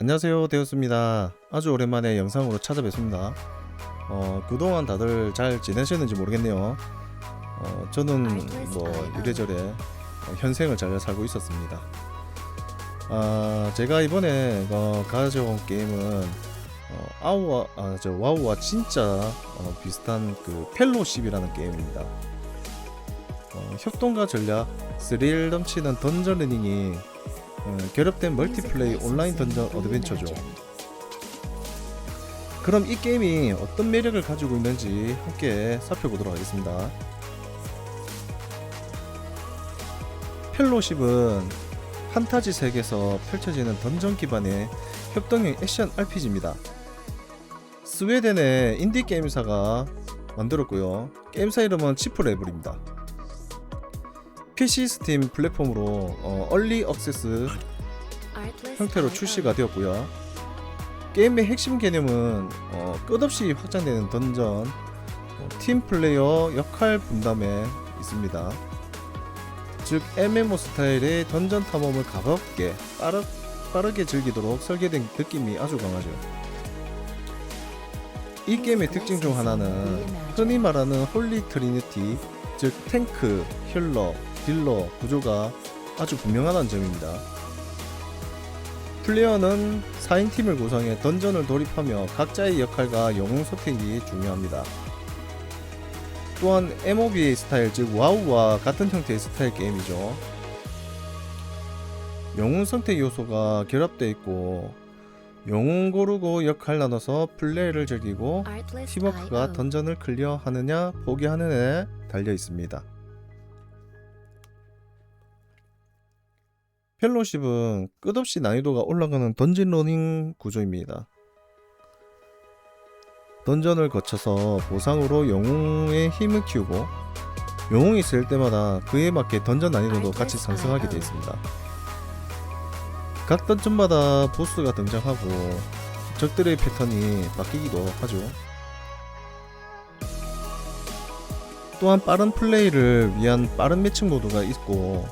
안녕하세요. 되었습니다. 아주 오랜만에 영상으로 찾아뵙습니다. 어, 그동안 다들 잘 지내셨는지 모르겠네요. 어, 저는 뭐 이래저래 어, 현생을 잘 살고 있었습니다. 아, 제가 이번에 어, 가져온 게임은 어, 아우와 아, 저 와우와 진짜 어, 비슷한 그 펠로십이라는 게임입니다. 어, 협동과 전략 스릴 넘치는 던전 러닝이 어, 결합된 멀티플레이 온라인 던전 어드벤처죠. 그럼 이 게임이 어떤 매력을 가지고 있는지 함께 살펴보도록 하겠습니다. 펠로십은 판타지 세계에서 펼쳐지는 던전 기반의 협동형 액션 RPG입니다. 스웨덴의 인디 게임사가 만들었고요. 게임사 이름은 치프레블입니다. PC 스팀 플랫폼으로 어, 얼리 억세스 형태로 출시가 되었고요. 게임의 핵심 개념은 어, 끝없이 확장되는 던전, 어, 팀 플레이어 역할 분담에 있습니다. 즉 MMO 스타일의 던전 탐험을 가볍게 빠르, 빠르게 즐기도록 설계된 느낌이 아주 강하죠. 이 게임의 특징 중 하나는 흔히 말하는 홀리 트리니티, 즉 탱크, 힐러, 딜러 구조가 아주 분명하다는 점입니다. 플레이어는 4인 팀을 구성해 던전을 돌입하며 각자의 역할과 영웅 선택이 중요합니다. 또한 MOBA 스타일 즉 와우와 같은 형태의 스타일 게임이죠. 영웅 선택 요소가 결합되어 있고 영웅 고르고 역할 나눠서 플레이를 즐기고 팀워크가 던전을 클리어하느냐 포기하느냐에 달려 있습니다. 펠로십은 끝없이 난이도가 올라가는 던전 러닝 구조입니다. 던전을 거쳐서 보상으로 영웅의 힘을 키우고 영웅이 쓸 때마다 그에 맞게 던전 난이도도 같이 상승하게 되어 있습니다. 각 던전마다 보스가 등장하고 적들의 패턴이 바뀌기도 하죠. 또한 빠른 플레이를 위한 빠른 매칭 모드가 있고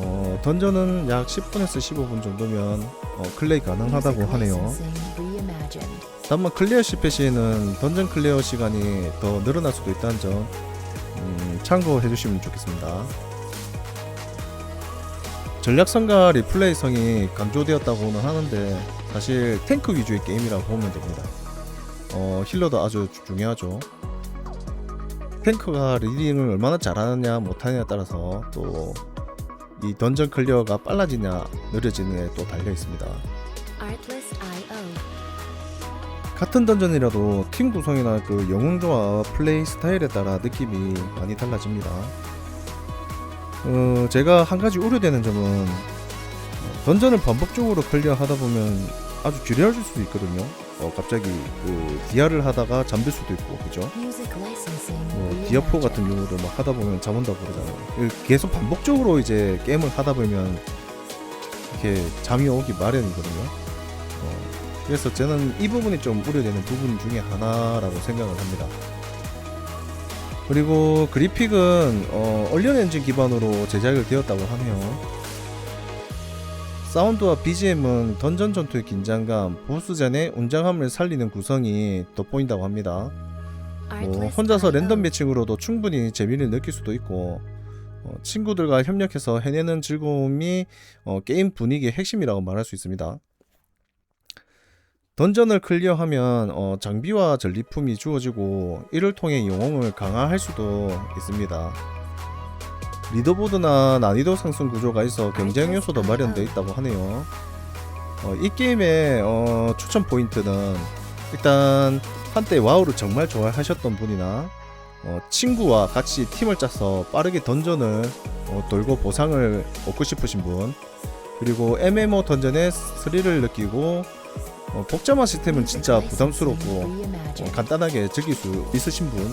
어, 던전은 약 10분에서 15분 정도면 어, 클레이 가능하다고 하네요. 다만 클리어 실패 시에는 던전 클리어 시간이 더 늘어날 수도 있다는 점 음, 참고해 주시면 좋겠습니다. 전략성과 리플레이성이 강조되었다고는 하는데 사실 탱크 위주의 게임이라고 보면 됩니다. 어, 힐러도 아주 중요하죠. 탱크가 리딩을 얼마나 잘하느냐 못하느냐에 따라서 또 이 던전 클리어가 빨라지냐 느려지느냐에 또 달려 있습니다. 같은 던전이라도 팀 구성이나 그 영웅 조합 플레이 스타일에 따라 느낌이 많이 달라집니다. 어, 제가 한 가지 우려되는 점은 어, 던전을 반복적으로 클리어하다 보면 아주 지루해질 수도 있거든요. 어, 갑자기 그 디아를 하다가 잠들 수도 있고 그죠? 뭐 디아 포 같은 경우도 막 하다 보면 잠 온다고 그러잖아요. 그 계속 반복적으로 이제 게임을 하다 보면 이렇게 잠이 오기 마련이거든요. 어, 그래서 저는 이 부분이 좀 우려되는 부분 중에 하나라고 생각을 합니다. 그리고 그래픽은 어, 얼리언 엔진 기반으로 제작을 되었다고 하네요. 사운드와 BGM은 던전 전투의 긴장감, 보스전의 웅장함을 살리는 구성이 돋보인다고 합니다. 뭐 혼자서 랜덤 매칭으로도 충분히 재미를 느낄 수도 있고 어, 친구들과 협력해서 해내는 즐거움이 어, 게임 분위기의 핵심이라고 말할 수 있습니다. 던전을 클리어하면 어, 장비와 전리품이 주어지고 이를 통해 영웅을 강화할 수도 있습니다. 리더보드나 난이도 상승 구조가 있어 경쟁 요소도 마련되어 있다고 하네요. 어, 이 게임의 어, 추천 포인트는 일단 한때 와우를 정말 좋아하셨던 분이나 어, 친구와 같이 팀을 짜서 빠르게 던전을 어, 돌고 보상을 얻고 싶으신 분 그리고 MMO 던전의 스릴을 느끼고 어, 복잡한 시스템은 진짜 부담스럽고 어, 간단하게 즐길 수 있으신 분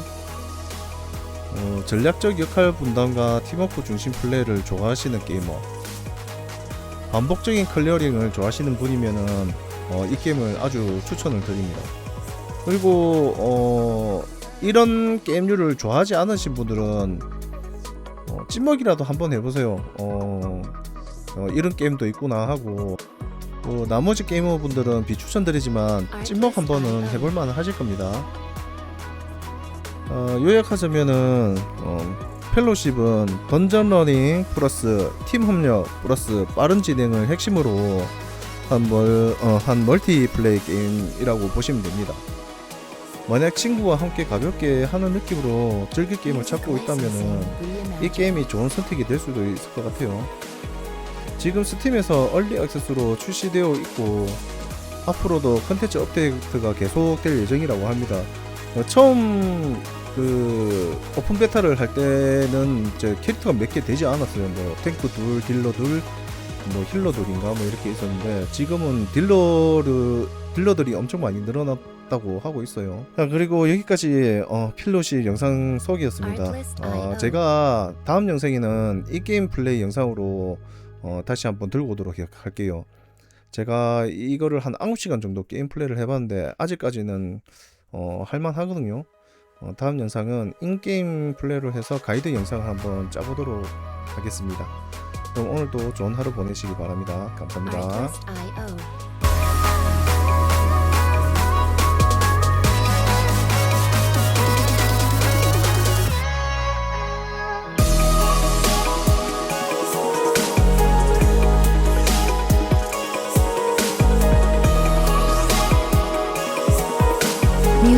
어, 전략적 역할 분담과 팀워크 중심 플레이를 좋아하시는 게이머. 반복적인 클리어링을 좋아하시는 분이면은 어, 이 게임을 아주 추천을 드립니다. 그리고 어, 이런 게임류를 좋아하지 않으신 분들은 어, 찐먹이라도 한번 해보세요. 어, 어, 이런 게임도 있구나 하고. 또 나머지 게이머분들은 비추천드리지만 찐먹 한 번은 해볼만 하실 겁니다. 어, 요약하자면은 어, 펠로십은 던전 러닝 플러스 팀 협력 플러스 빠른 진행을 핵심으로 한, 멀, 어, 한 멀티플레이 게임이라고 보시면 됩니다. 만약 친구와 함께 가볍게 하는 느낌으로 즐길 게임을 찾고 있다면은 이 게임이 좋은 선택이 될 수도 있을 것 같아요. 지금 스팀에서 얼리 액세스로 출시되어 있고 앞으로도 컨텐츠 업데이트가 계속될 예정이라고 합니다. 어, 처음 그 오픈 베타를 할 때는 이제 캐릭터가 몇 개 되지 않았어요. 뭐 탱크 둘, 딜러 둘, 뭐 힐러 둘인가 뭐 이렇게 있었는데 지금은 딜러를 딜러들이 엄청 많이 늘어났다고 하고 있어요. 자, 그리고 여기까지 어, 필로시 영상 소개였습니다. 어, 제가 다음 영상에는 이 게임 플레이 영상으로 어, 다시 한번 들고 오도록 할게요. 제가 이거를 한 9시간 정도 게임 플레이를 해봤는데 아직까지는 어, 할만하거든요. 어, 다음 영상은 인게임 플레이를 해서 가이드 영상을 한번 짜보도록 하겠습니다. 그럼 오늘도 좋은 하루 보내시기 바랍니다. 감사합니다.